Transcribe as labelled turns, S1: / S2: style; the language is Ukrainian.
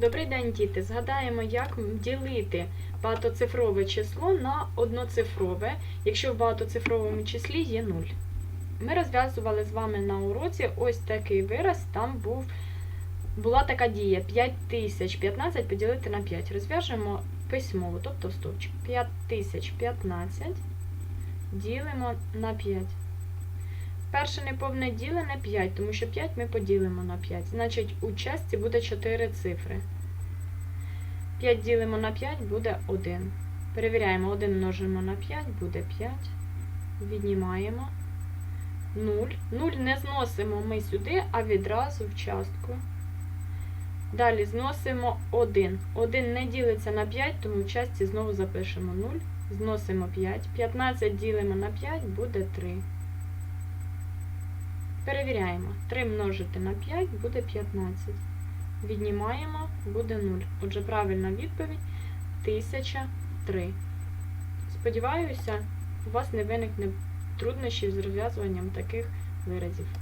S1: Добрий день, діти! Згадаємо, як ділити багатоцифрове число на одноцифрове, якщо в багатоцифровому числі є 0. Ми розв'язували з вами на уроці ось такий вираз, там був, була така дія 5015 поділити на 5. Розв'яжемо письмово, тобто стовпчик. 5015 ділимо на 5. Перше неповне ділене 5, тому що 5 ми поділимо на 5. Значить, у часті буде 4 цифри. 5 ділимо на 5 буде 1. Перевіряємо, 1 множимо на 5 буде 5. Віднімаємо 0. 0 не зносимо ми сюди, а відразу в частку. Далі зносимо 1. 1 не ділиться на 5, тому в часті знову запишемо 0. Зносимо 5. 15 ділимо на 5 буде 3. Перевіряємо. 3 множити на 5 буде 15. Віднімаємо, буде 0. Отже, правильна відповідь 1003. Сподіваюся, у вас не виникне труднощів з розв'язуванням таких виразів.